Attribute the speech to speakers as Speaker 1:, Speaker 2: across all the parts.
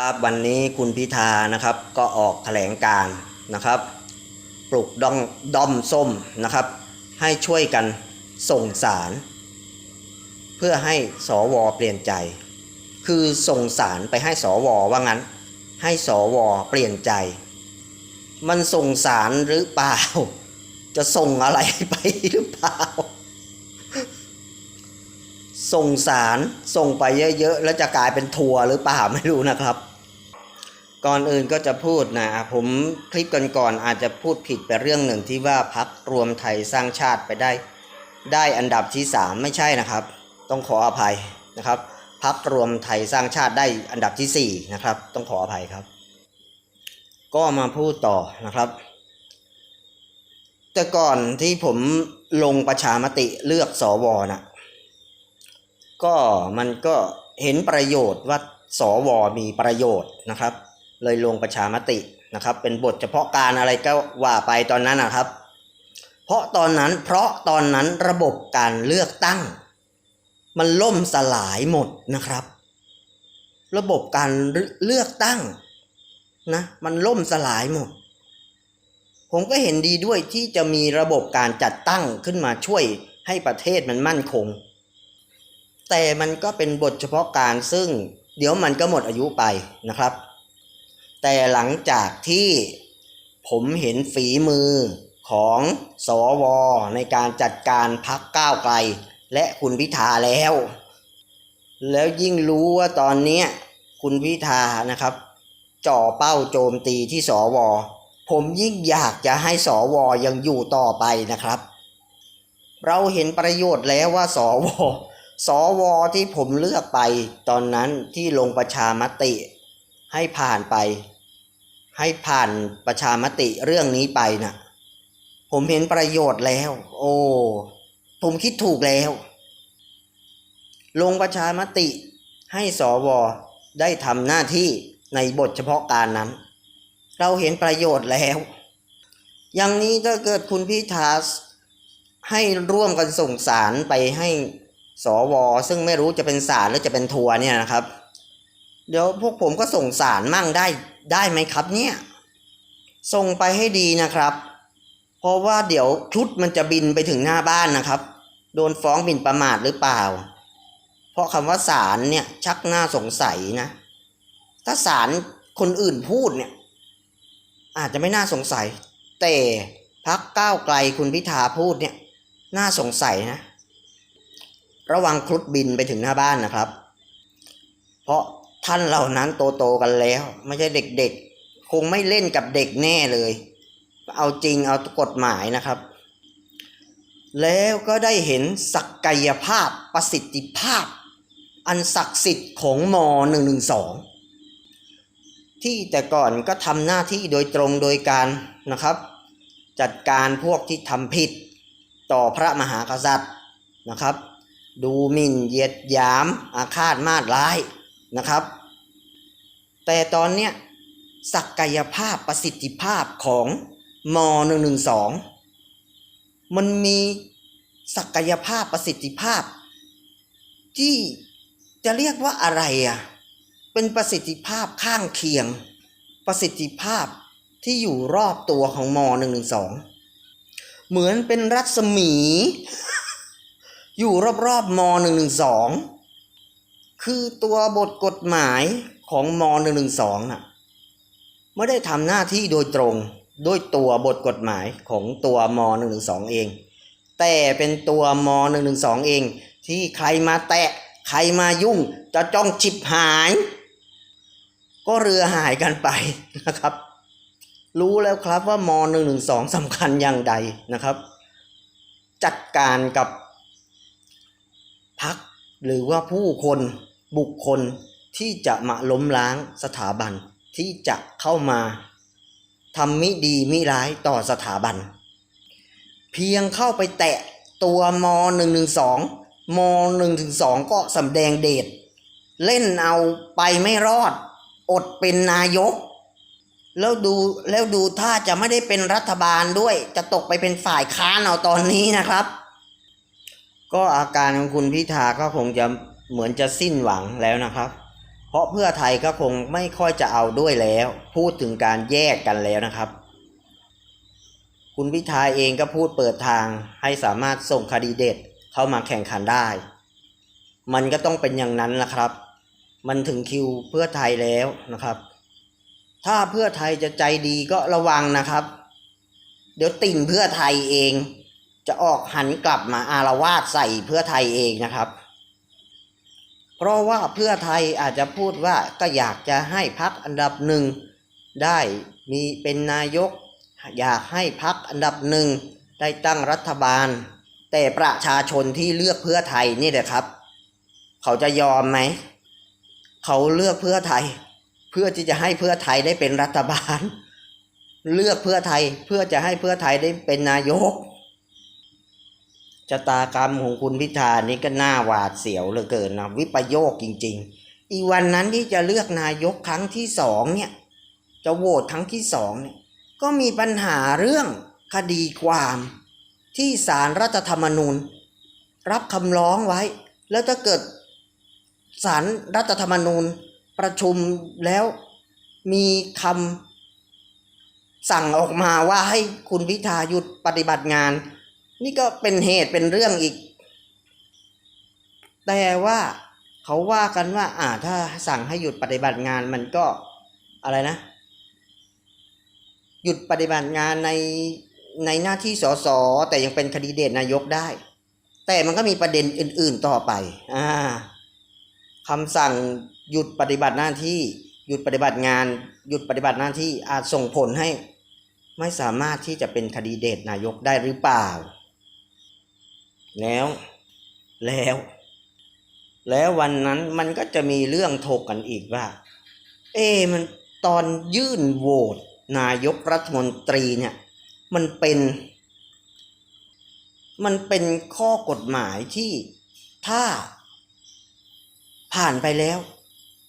Speaker 1: ครับวันนี้คุณพิธานะครับก็ออกแถลงการนะครับ ปลุกดองดอมส้มนะครับ ให้ช่วยกันส่งสาร เพื่อให้สวเปลี่ยนใจ คือส่งสารไปให้สวว่างั้น ให้สวเปลี่ยนใจ มันส่งสารหรือเปล่า จะส่งอะไรไปหรือเปล่า ส่งสารส่งไปเยอะๆ แล้วจะกลายเป็นทัวร์หรือเปล่าไม่รู้นะครับ ก่อนอื่นก็จะพูดนะผมคลิปกันก่อนๆอาจจะพูดผิดไปเรื่องหนึ่งที่ว่าพักรวมไทยสร้างชาติไปได้ ได้อันดับที่สามไม่ใช่นะครับ ต้องขออภัยนะครับพักรวมไทยสร้างชาติได้อันดับที่สี่นะครับ ต้องขออภัยครับ ก็มาพูดต่อนะครับ แต่ก่อนที่ผมลงประชามติเลือกสวนะ ก็มันก็เห็นประโยชน์ว่าสวมีประโยชน์นะครับ เลยลงประชามตินะครับ เป็นบทเฉพาะการอะไรก็ว่าไปตอนนั้นนะครับ เพราะตอนนั้นเพราะตอนนั้นระบบการเลือกตั้ง มันล่มสลายหมดนะครับ ระบบการเลือกตั้งนะมันล่มสลายหมด ผมก็เห็นดีด้วยที่จะมีระบบการจัดตั้งขึ้นมาช่วยให้ประเทศมันมั่นคง แต่มันก็เป็นบทเฉพาะการซึ่งเดี๋ยวมันก็หมดอายุไปนะครับ แต่หลังจากที่ผมเห็นฝีมือของสอวอในการจัดการพักก้าวไกล และคุณพิธาแล้ว แล้วยิ่งรู้ว่าตอนนี้คุณพิธานะครับ จ่อเป้าโจมตีที่สวผมยิ่งอยากจะให้สวยังอยู่ต่อไปนะครับ เราเห็นประโยชน์แล้วว่าสว สวที่ผมเลือกไปตอนนั้นที่ลงประชามติให้ผ่านไป ให้ผ่านประชามติเรื่องนี้ไปนะ่ะ ผมเห็นประโยชน์แล้ว โอ้ ผมคิดถูกแล้ว ลงประชามติให้สวได้ทำหน้าที่ในบทเฉพาะการนั้น เราเห็นประโยชน์แล้ว อย่างนี้ถ้าเกิดคุณพิธาให้ร่วมกันส่งสารไปให้ สวซึ่งไม่รู้จะเป็นสารหรือจะเป็นทัวร์เนี่ยนะครับ เดี๋ยวพวกผมก็ส่งสารมั่งได้ได้ไหมครับเนี่ย ส่งไปให้ดีนะครับ เพราะว่าเดี๋ยวชุดมันจะบินไปถึงหน้าบ้านนะครับ โดนฟ้องบินประมาทหรือเปล่า เพราะคำว่าสารเนี่ยชักหน้าสงสัยนะ ถ้าสารคนอื่นพูดเนี่ย อาจจะไม่น่าสงสัย แต่พักก้าวไกลคุณพิธาพูดเนี่ย น่าสงสัยนะ ระวังครุฑบินไปถึงหน้าบ้านนะครับ เพราะท่านเหล่านั้นโตๆกันแล้ว ไม่ใช่เด็กๆ คงไม่เล่นกับเด็กแน่เลย เอาจริงเอากฎหมายนะครับ แล้วก็ได้เห็นศักยภาพประสิทธิภาพ อันศักดิ์สิทธิ์ของม .112 ที่แต่ก่อนก็ทำหน้าที่โดยตรงโดยการนะครับ จัดการพวกที่ทำผิดต่อพระมหากษัตริย์นะครับ ดูหมิ่นเหยียดหยามอาฆาตมาดร้ายนะครับ แต่ตอนเนี้ยศักยภาพประสิทธิภาพของม .112 มันมีศักยภาพประสิทธิภาพ ที่จะเรียกว่าอะไรอะเป็นประสิทธิภาพข้างเคียง ประสิทธิภาพที่อยู่รอบตัวของม .112 เหมือนเป็นรัศมี อยู่รอบๆม .112 คือตัวบทกฎหมายของม .112 น่ะไม่ได้ทำหน้าที่โดยตรงด้วยตัวบทกฎหมายของตัวม .112 เอง แต่เป็นตัวม .112 เอง ที่ใครมาแตะใครมายุ่งจะจ้องฉิบหาย ก็เรือหายกันไปนะครับ รู้แล้วครับว่าม .112 สำคัญอย่างใดนะครับ จัดการกับ พักหรือว่าผู้คนบุคคลที่จะมาล้มล้างสถาบันที่จะเข้ามาทำมิดีมิร้ายต่อสถาบัน เพียงเข้าไปแตะตัวม .112 ม .112 ก็สำแดงเดชเล่นเอาไปไม่รอด อดเป็นนายก แล้วดูแล้วดูถ้าจะไม่ได้เป็นรัฐบาลด้วย จะตกไปเป็นฝ่ายค้านเอาตอนนี้นะครับ ก็อาการของคุณพิธาก็คงจะเหมือนจะสิ้นหวังแล้วนะครับ เพราะเพื่อไทยก็คงไม่ค่อยจะเอาด้วยแล้ว พูดถึงการแยกกันแล้วนะครับ คุณพิธาเองก็พูดเปิดทางให้สามารถส่งคดีเด็ดเข้ามาแข่งขันได้ มันก็ต้องเป็นอย่างนั้นละครับ มันถึงคิวเพื่อไทยแล้วนะครับ ถ้าเพื่อไทยจะใจดีก็ระวังนะครับ เดี๋ยวติ่งเพื่อไทยเอง จะออกหันกลับมาอารวาสใส่เพื่อไทยเองนะครับ เพราะว่าเพื่อไทยอาจจะพูดว่าก็อยากจะให้พักอันดับหนึ่งได้มีเป็นนายก อยากให้พักอันดับหนึ่งได้ตั้งรัฐบาล แต่ประชาชนที่เลือกเพื่อไทยนี่แหละครับ เขาจะยอมไหม เขาเลือกเพื่อไทย เพื่อที่จะให้เพื่อไทยได้เป็นรัฐบาล เลือกเพื่อไทยเพื่อจะให้เพื่อไทยได้เป็นนายก ชะตากรรมของคุณพิธานี่ก็น่าหวาดเสียวเหลือเกินนะวิปโยคจริง ๆ อีวันนั้นที่จะเลือกนายกครั้งที่สองเนี่ย จะโหวตครั้งที่สองเนี่ยก็มีปัญหาเรื่องคดีความที่ศาลรัฐธรรมนูญ รับคำร้องไว้ แล้วถ้าเกิดศาลรัฐธรรมนูญประชุมแล้วมีคำสั่งออกมาว่าให้คุณพิธาหยุดปฏิบัติงาน นี่ก็เป็นเหตุเป็นเรื่องอีก แต่ว่าเขาว่ากันว่า อ่า ถ้าสั่งให้หยุดปฏิบัติงานมันก็อะไรนะ หยุดปฏิบัติงานในในหน้าที่สสแต่ยังเป็นคดีเดตนายกได้ แต่มันก็มีประเด็นอื่น ๆต่อไป อ่าคำสั่งหยุดปฏิบัติหน้าที่ หยุดปฏิบัติงาน หยุดปฏิบัติหน้าที่อาจส่งผลให้ ไม่สามารถที่จะเป็นคดีเดตนายกได้หรือเปล่า แล้ว แล้ว แล้ววันนั้นมันก็จะมีเรื่องถกกันอีกว่า เอ๊มันตอนยื่นโหวตนายกรัฐมนตรีเนี่ย มันเป็น มันเป็นข้อกฎหมายที่ถ้า ผ่านไปแล้ว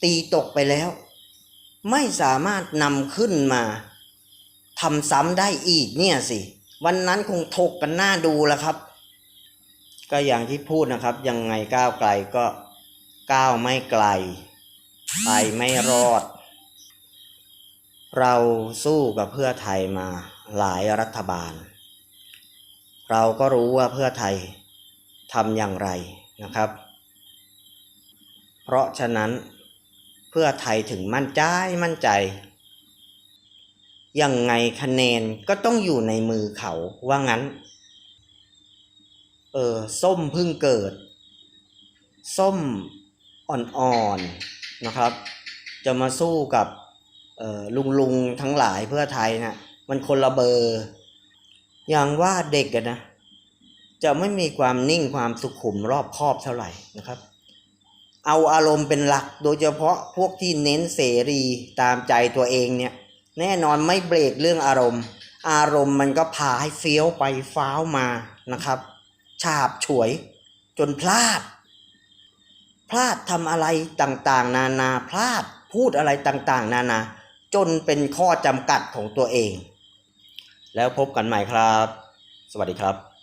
Speaker 1: ตีตกไปแล้ว ไม่สามารถนำขึ้นมาทำซ้ำได้อีกเนี่ยสิ วันนั้นคงถกกันหน้าดูแล้วครับ ก็อย่างที่พูดนะครับ ยังไงก้าวไกลก็ก้าวไม่ไกล ไปไม่รอด เราสู้กับเพื่อไทยมาหลายรัฐบาล เราก็รู้ว่าเพื่อไทยทำอย่างไรนะครับ เพราะฉะนั้นเพื่อไทยถึงมั่นใจมั่นใจ ยังไงคะแนนก็ต้องอยู่ในมือเขาว่างั้น เออส้มเพิ่งเกิด ส้มอ่อนๆนะครับ จะมาสู้กับเออลุงลุงๆทั้งหลายเพื่อไทยนะ่ะมันคนละเบอร์อย่างว่าเด็กนะ จะไม่มีความนิ่งความสุขุมรอบคอบเท่าไหร่นะครับ เอาอารมณ์เป็นหลักโดยเฉพาะพวกที่เน้นเสรีตามใจตัวเองเนี่ย แน่นอนไม่เบรกเรื่องอารมณ์ อารมณ์มันก็พาให้เฟี้ยวไปฟ้าวมานะครับ ฉาบฉวย จนพลาด พลาดทำอะไรต่างๆ นานาพลาดพูดอะไรต่างๆ นานา จนเป็นข้อจำกัดของตัวเอง แล้วพบกันใหม่ครับ สวัสดีครับ